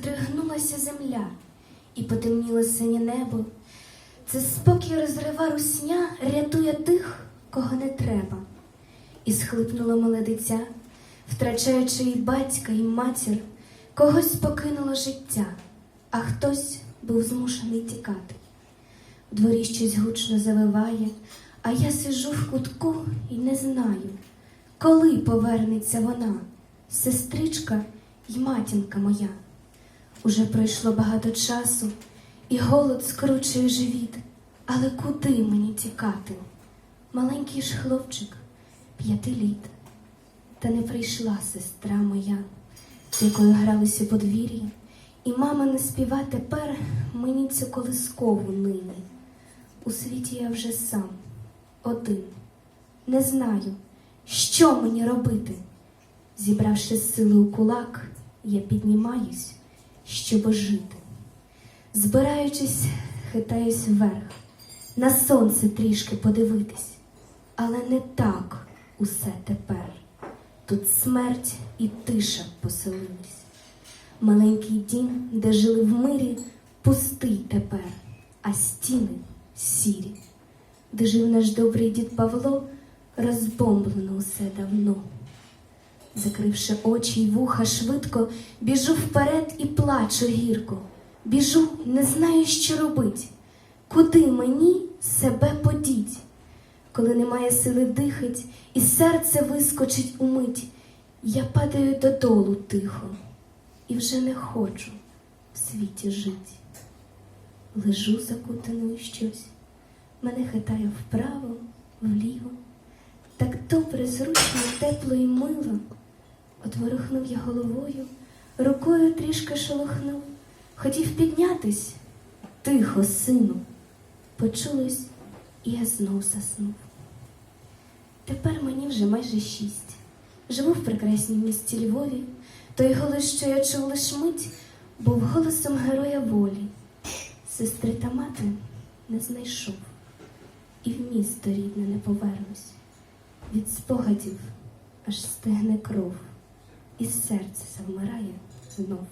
здригнулася земля, і потемніло синє небо. Це спокій розрива русня, рятує тих, кого не треба. І схлипнуло мале дитя, втрачаючи і батька, і матір, когось покинуло життя, а хтось був змушений тікати. В дворі щось гучно завиває, а я сижу в кутку і не знаю, коли повернеться вона, сестричка й матінка моя. Уже пройшло багато часу, і голод скручує живіт. Але куди мені тікати? Маленький ж хлопчик, п'яти літ. Та не прийшла сестра моя, з якою грались у подвір'ї, і мама не співа тепер мені цю колискову нині. У світі я вже сам, один, не знаю, що мені робити. Зібравши сили у кулак, я піднімаюсь, щоб жити. Збираючись, хитаюсь вверх, на сонце трішки подивитись, але не так усе тепер. Тут смерть і тиша поселились. Маленький дім, де жили в мирі, пустий тепер, а стіни сірі, де жив наш добрий дід Павло, розбомблено усе давно. Закривши очі й вуха швидко, біжу вперед і плачу гірко. Біжу, не знаю, що робить. Куди мені себе подіть? Коли немає сили дихать, і серце вискочить умить, я падаю додолу тихо і вже не хочу в світі жить. Лежу закутаною щось, мене хитає вправо, вліво, так добре, зручно, тепло і мило. Отворухнув я головою, рукою трішки шелохнув, хотів піднятись. Тихо, сину, почулось, і я знов заснув. Тепер мені вже майже шість. Живу в прекраснім місті Львові. Той голос, що я чув лиш мить, був голосом героя волі. Сестри та мати не знайшов, і в місто рідне не повернусь. Від спогадів аж стегне кров, і серце завмирає знов.